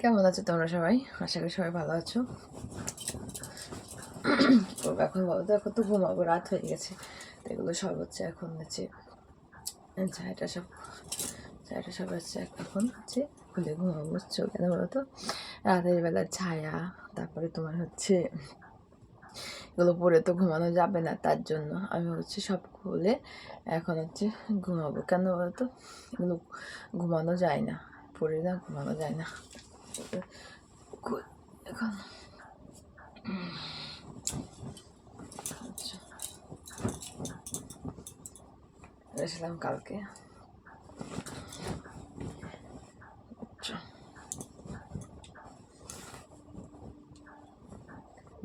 কেমন আছো তোমরা সবাই? আশা করি সবাই ভালো আছো। এখন বলো তো, এখন তো ঘুমাবো, রাত হয়ে গেছে। তো এগুলো সব হচ্ছে এখন হচ্ছে চায়টা সব চায়টা সব হচ্ছে এখন হচ্ছে খুলে ঘুমাবো, বুঝছ? কেন বলো তো? রাতের বেলা ছায়া, তারপরে তোমার হচ্ছে, এগুলো পরে তো ঘুমানো যাবে না, তার জন্য আমি হচ্ছে সব খুলে এখন হচ্ছে ঘুমাবো। কেন বলো তো? এগুলো ঘুমানো যায় না পরে না, ঘুমানো যায় না। এখন আচ্ছা এসেছিলাম কালকে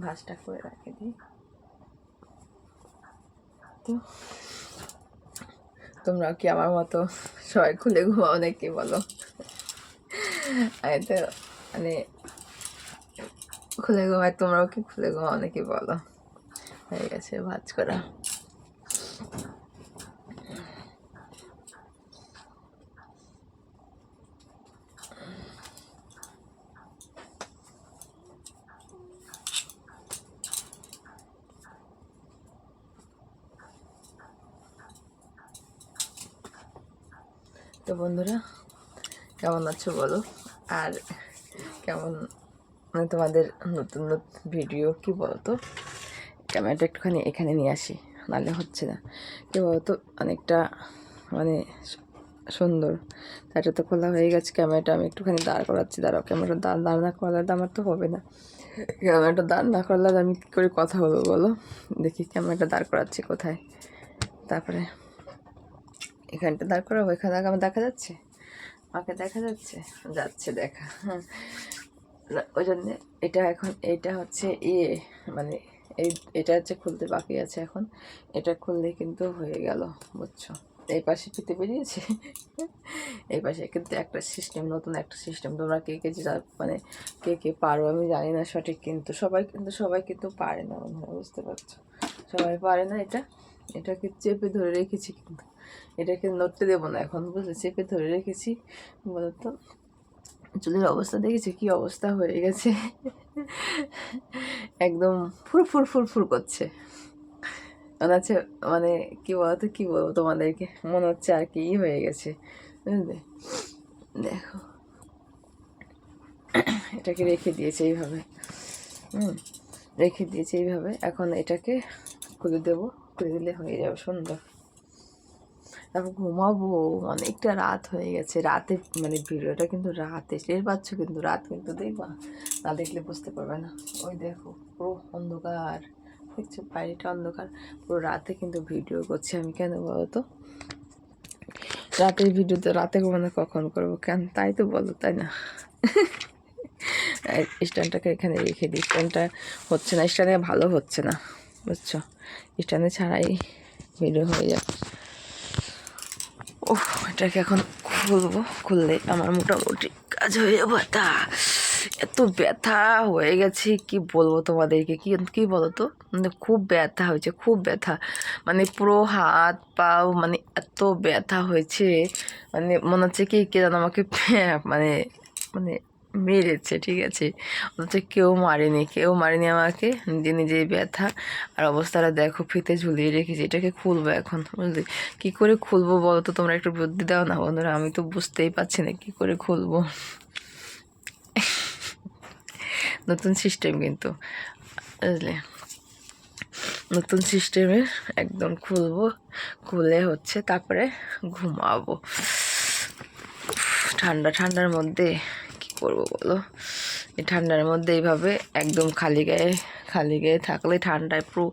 ভাজটা করে রাখে দিই তো তোমরা কি আমার মতো সবাই খুলে ঘুমাও নাকি বলো আমি তো মানে খুলে ঘুমাই তোমরাও কি খুলে ঘুমাও নাকি বলো? হয়ে গেছে ভাজ করা। তো বন্ধুরা, কেমন আছো বলো? আর কেমন মানে তোমাদের নতুন নতুন ভিডিও কি বলতো? ক্যামেরাটা একটুখানি এখানে নিয়ে আসি, নাহলে হচ্ছে না। কি বলতো? অনেকটা মানে সুন্দর। এটা তো খোলা হয়ে গেছে ক্যামেরাটা আমি একটুখানি দাঁড় করাচ্ছি। দাঁড়াও ক্যামেরাটা দাঁড় দাঁড় না করালে আমার তো হবে না। ক্যামেরাটা দাঁড় না করলে আমি কী করে কথা বলব বলো? দেখি ক্যামেরাটা দাঁড় করাচ্ছি কোথায়। তারপরে এখানটা দাঁড় করাবো, এখানে আমার দেখা যাচ্ছে? আমাকে দেখা যাচ্ছে? যাচ্ছে দেখা। হ্যাঁ ওই জন্যে এটা এখন, এটা হচ্ছে ইয়ে মানে এই, এটা হচ্ছে খুলতে বাকি আছে এখন। এটা খুললে কিন্তু হয়ে গেল, বুঝছ? এই পাশে ফিতে বেরিয়েছে। এই পাশে কিন্তু একটা সিস্টেম নতুন একটা সিস্টেম তোমরা কে কে যা- মানে কে কে পারো, আমি জানি না সঠিক, কিন্তু সবাই কিন্তু সবাই কিন্তু পারে না, বন্ধুরা, বুঝতে পারছ? সবাই পারে না এটা। এটাকে চেপে ধরে রেখেছি কিন্তু। এটাকে নড়তে দেবো না। এখন বুঝলে, চেপে ধরে রেখেছি। বলতো, চুলের অবস্থা দেখেছি? কি অবস্থা হয়ে গেছে? একদম ফুর ফুর ফুর ফুর করছে। মনে হচ্ছে মানে কি বলতো, কি বলব তোমাদেরকে? মনে হচ্ছে আর কি হয়ে গেছে। বুঝলে? দেখো। এটাকে রেখে দিয়েছে এইভাবে। হুম, রেখে দিয়েছে এইভাবে। এখন এটাকে খুলে দেবো। খুলে দিলে হয়ে যাবে সুন্দর। তারপর ঘুমাবো, অনেকটা রাত হয়ে গেছে। রাতে মানে ভিডিওটা কিন্তু রাতে, টের পাচ্ছ কিন্তু রাত কিন্তু দেখবা, না দেখলে বুঝতে পারবে না। ওই দেখো, পুরো অন্ধকার, দেখছ বাইরেটা অন্ধকার, পুরো রাতে কিন্তু ভিডিও করছি আমি কেন বলো তো রাতের ভিডিও তো রাতে ঘুমানো কখন করব কেন? তাই তো বলো, তাই না? স্ট্যান্ডটাকে এখানে রেখে দিই। স্ট্যান্ডটা হচ্ছে না, স্ট্যান্ডে ভালো হচ্ছে না, বুঝছ? স্ট্যান্ডে ছাড়াই ভিডিও হয়ে যাবে ও এটাকে এখন খুলবো, খুললে আমার মোটামুটি কাজ হয়ে যাব। তা এত ব্যথা হয়ে গেছে, কি বলব তোমাদেরকে? কি, কী বলো তো মানে খুব ব্যথা হয়েছে, খুব ব্যথা। মানে পুরো হাত, পাও মানে এত ব্যথা হয়েছে। মানে মনে হচ্ছে কি, কে যেন আমাকে মানে মানে মেরেছে, ঠিক আছে? অথচ কেউ মারেনি কেউ মারেনি আমাকে। নিজে নিজেই ব্যথা। আর অবস্থাটা দেখো, ফিতে ঝুলিয়ে রেখেছি। এটাকে খুলবো এখন, বুঝলি? কী করে খুলবো বলো তো তোমরা একটু বুদ্ধি দাও না বন্ধুরা, আমি তো বুঝতেই পারছি না কী করে খুলবো। নতুন সিস্টেম কিন্তু, বুঝলে? নতুন সিস্টেমে একদম খুলবো, খুলে হচ্ছে, তারপরে ঘুমাবো। ঠান্ডা, ঠান্ডার মধ্যে করব বলো? এই ঠান্ডার মধ্যে এইভাবে একদম খালি গায়ে খালি গায়ে থাকলে ঠান্ডায় পুরো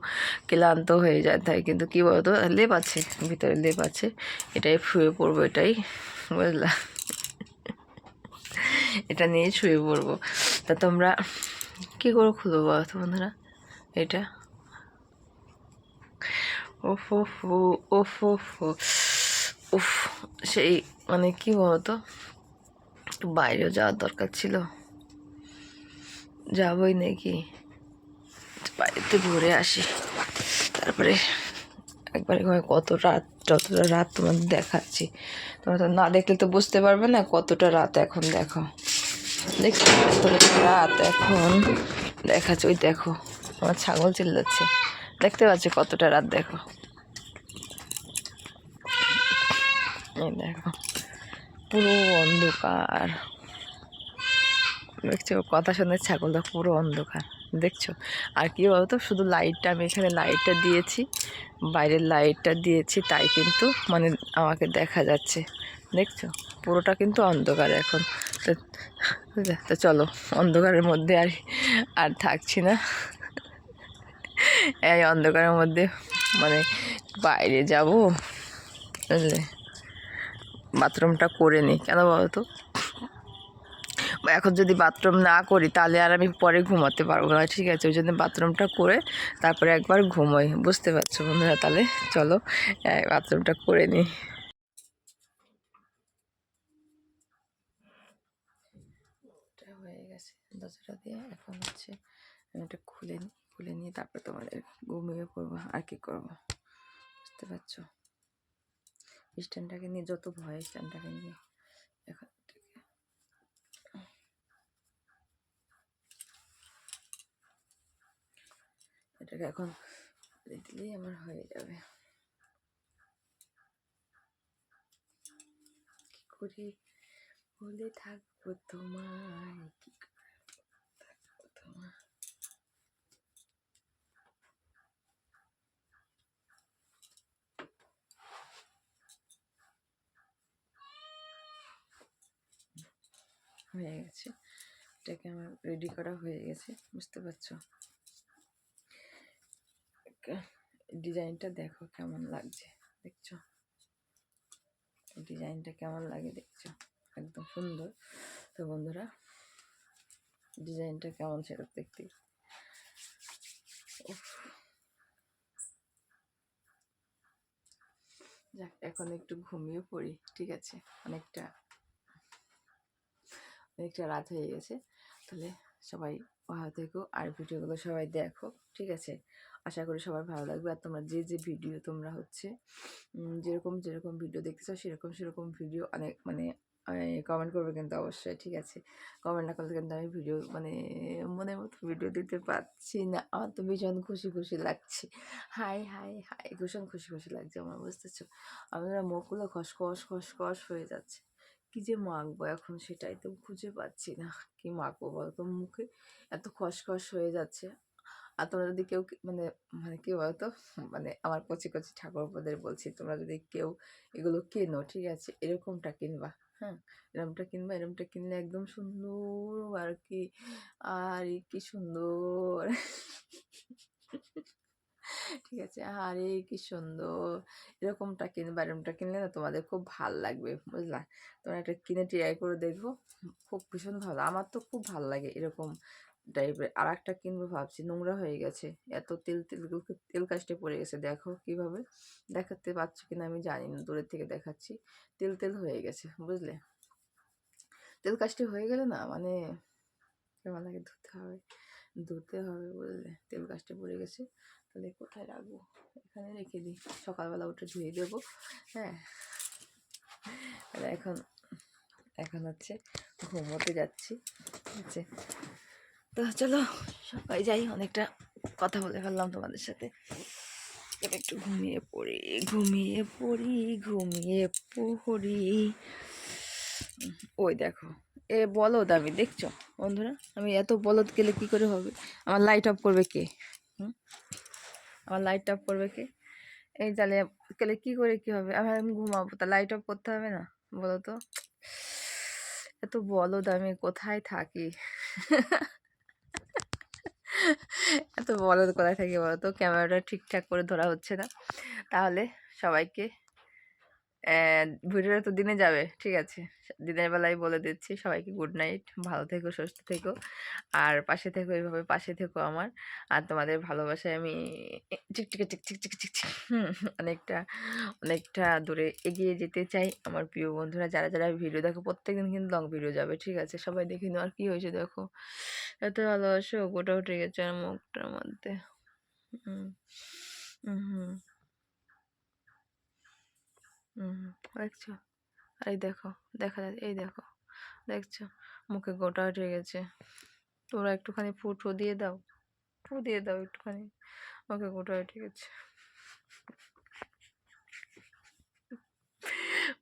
ক্লান্ত হয়ে যায়, তাই। কিন্তু কী বলতো, লেপ আছে, ভিতরে লেপ আছে, এটাই শুয়ে পড়ব, এটাই, বুঝলা? এটা নিয়ে শুয়ে পড়ব। তা তোমরা কী করে খুলবো বলো তো বন্ধুরা? এটা? ওফ ওফ ওফ উফ সেই মানে কি বলতো? একটু বাইরেও যাওয়ার দরকার ছিল। যাবই নাকি? বাড়িতে ঘুরে আসি। তারপরে একবারে কত রাত, যতটা রাত তোমাদের দেখাচ্ছি। তোমরা তো না দেখলে তো বুঝতে পারবে না কতটা রাত এখন দেখো। দেখছ রাত এখন দেখাচ্ছে। ওই দেখো, আমার ছাগল চিল্লাচ্ছে। দেখতে পাচ্ছি কতটা রাত দেখো। দেখো। পুরো অন্ধকার। দেখছ, কথা শুনে ছাগলটা পুরো অন্ধকার। দেখছ? আর কি বলতো, শুধু লাইটটা আমি এখানে লাইটটা দিয়েছি। বাইরের লাইটটা দিয়েছি, তাই কিন্তু মানে আমাকে দেখা যাচ্ছে। দেখছ? পুরোটা কিন্তু অন্ধকার এখন। তো তো চলো, অন্ধকারের মধ্যে আর আর থাকছি না। এই অন্ধকারের মধ্যে মানে বাইরে যাব। বুঝলে? বাথরুমটা করে নিই। কেন বলতো? এখন যদি বাথরুম না করি, তাহলে আর আমি পরে ঘুমাতে পারব না, ঠিক আছে? ওই জন্য বাথরুমটা করে তারপরে একবার ঘুমোই, বুঝতে পারছ বন্ধুরা? তাহলে চলো বাথরুমটা করে নিই। হয়ে গেছে, দরজাটা দিয়ে এখন হচ্ছে আমি খুলে নিই খুলে নিয়ে তারপরে তোমাদের ঘুমিয়ে পড়ব, আর কি করব, বুঝতে পারছ? স্ট্যান্ডটাকে নিয়ে, যত ভয় স্ট্যান্ডটাকে নিয়ে এটাকে। এখন দিলেই আমার হয়ে যাবে। কি করে? বলে থাকব তোমায়, কি হয়ে গেছে। এটাকে আমার রেডি করা হয়ে গেছে, বুঝতে পারছ? ডিজাইনটা দেখো কেমন লাগছে, দেখছ? ডিজাইনটা কেমন লাগে দেখছ? একদম সুন্দর। তো বন্ধুরা, ডিজাইনটা কেমন ছিল দেখতে? যাক, এখন একটু ঘুমিয়ে পড়ি, ঠিক আছে? অনেকটা অনেকটা রাত হয়ে গেছে। তাহলে সবাই ভালো থেকো আর ভিডিওগুলো সবাই দেখো, ঠিক আছে? আশা করি সবার ভালো লাগবে। আর তোমরা যে যে ভিডিও তোমরা হচ্ছে যেরকম যেরকম ভিডিও দেখতে চাও, সেরকম সেরকম ভিডিও অনেক মানে কমেন্ট করবে কিন্তু অবশ্যই, ঠিক আছে? কমেন্ট না করলে কিন্তু আমি ভিডিও মানে মনের মতো ভিডিও দিতে পারছি না। আমার তো ভীষণ খুশি খুশি লাগছে। হাই হাই হাই, ভীষণ খুশি খুশি লাগছে আমার, বুঝতেছো? আমার মুখগুলো খসখস খসখস হয়ে যাচ্ছে। কী যে মাখবো এখন সেটাই তো খুঁজে পাচ্ছি না। কি মাখবো বলতো? মুখে এত খসখস হয়ে যাচ্ছে। আর তোমরা যদি কেউ মানে মানে কি বলতো? মানে আমার কচি কচি ঠাকুরপদের বলছি, তোমরা যদি কেউ এগুলো কেনো, ঠিক আছে? এরকমটা কিনবা হ্যাঁ? এরমটা কিনবা এরমটা কিনলে একদম সুন্দর আর কি আর কি সুন্দর। ঠিক আছে, আরে কি সুন্দর। এরকমটা কিনবা এরকমটা কিনলে না তোমাদের খুব ভালো লাগবে, বুঝলা? তোমরা একটা কিনে ট্রাই করে দেখব, খুব ভীষণ ভালো। আমার তো খুব ভালো লাগে এরকম টাইপের আর একটা কিনবো ভাবছি, নোংরা হয়ে গেছে, এত তেল তেল তেল কাজটে পড়ে গেছে, দেখো কীভাবে দেখাতে পারছ কিনা আমি জানি না, দূরের থেকে দেখাচ্ছি। তেল তেল হয়ে গেছে, বুঝলে? তেল কাজটি হয়ে গেলে না মানে লাগে ধুতে হবে ধুতে হবে, বুঝলে? তেল কাজটা পড়ে গেছে। তাহলে কোথায় রাখব? এখানে রেখে দিই। সকালবেলা উঠে ধুয়ে দেবো। হ্যাঁ। এখন এখন হচ্ছে ঘুমোতে যাচ্ছি। আছে? তো চলো, সবাই যাই। অনেকটা কথা বলে ফেললাম তোমাদের সাথে। একটু ঘুমিয়ে পড়ি ঘুমিয়ে পড়ি ঘুমিয়ে পড়ি। ওই দেখো। এ বলদ আমি, দেখছ বন্ধুরা? আমি এত বলদ গেলে কি করে হবে? আমার লাইট অফ করবে কে? হুম? আমার লাইট অফ করবে কি? এই তাহলে গেলে কী করে কী হবে? আমি ঘুমাবো, তা লাইট অফ করতে হবে না? বলো তো। এত বলো আমি কোথায় থাকি? এত বলো কোথায় থাকি বলো তো? ক্যামেরাটা ঠিকঠাক করে ধরা হচ্ছে না। তাহলে সবাইকে ভিডিওটা তো দিনে যাবে, ঠিক আছে? দিনের বেলায় বলে দিচ্ছি, সবাইকে গুড নাইট, ভালো থেকো, সুস্থ থেকো। আর পাশে থেকো, এইভাবে পাশে থেকো আমার। আর তোমাদের ভালোবাসায় আমি চিকচিকে, চিকচিক চিকচিক হুম, অনেকটা অনেকটা দূরে এগিয়ে যেতে চাই। আমার প্রিয় বন্ধুরা, যারা যারা ভিডিও দেখো, প্রত্যেকদিন কিন্তু লং ভিডিও যাবে, ঠিক আছে? সবাই দেখে নিও, আর কী হয়েছে দেখো? এত ভালোবাসো, গোটা উঠে গেছে আমার মুখটার মধ্যে। হুম হুম। দেখছ? এই দেখো, দেখা যাচ্ছে এই দেখো, দেখছ? মুখে গোটা উঠে গেছে। তোমরা একটুখানি ফু ফু দিয়ে দাও ফু দিয়ে দাও একটুখানি ওকে গোটা উঠে গেছে।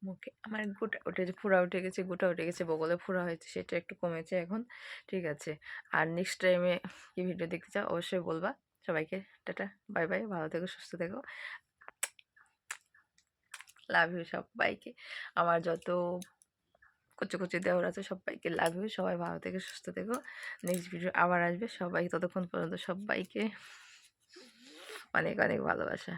মুখে আমার গোটা উঠে ফোড়া উঠে গেছে, গোটা উঠে গেছে, বগলে ফোড়া হয়েছে, সেটা একটু কমেছে এখন, ঠিক আছে? আর নেক্সট টাইমে কি ভিডিও দেখতে চাও, অবশ্যই বলবা। সবাইকে, টাটা বাই বাই ভালো থেকো, সুস্থ থেকো। লাভ ইউ সবাইকে। আমার যত কচু কচু দেওয়ার আছে সবাইকে লাভ ইউ সবাই ভালো থেকে, সুস্থ থেকো। নেক্সট ভিডিও আবার আসবে। সবাই ততক্ষণ পর্যন্ত সবাইকে অনেক অনেক ভালোবাসা।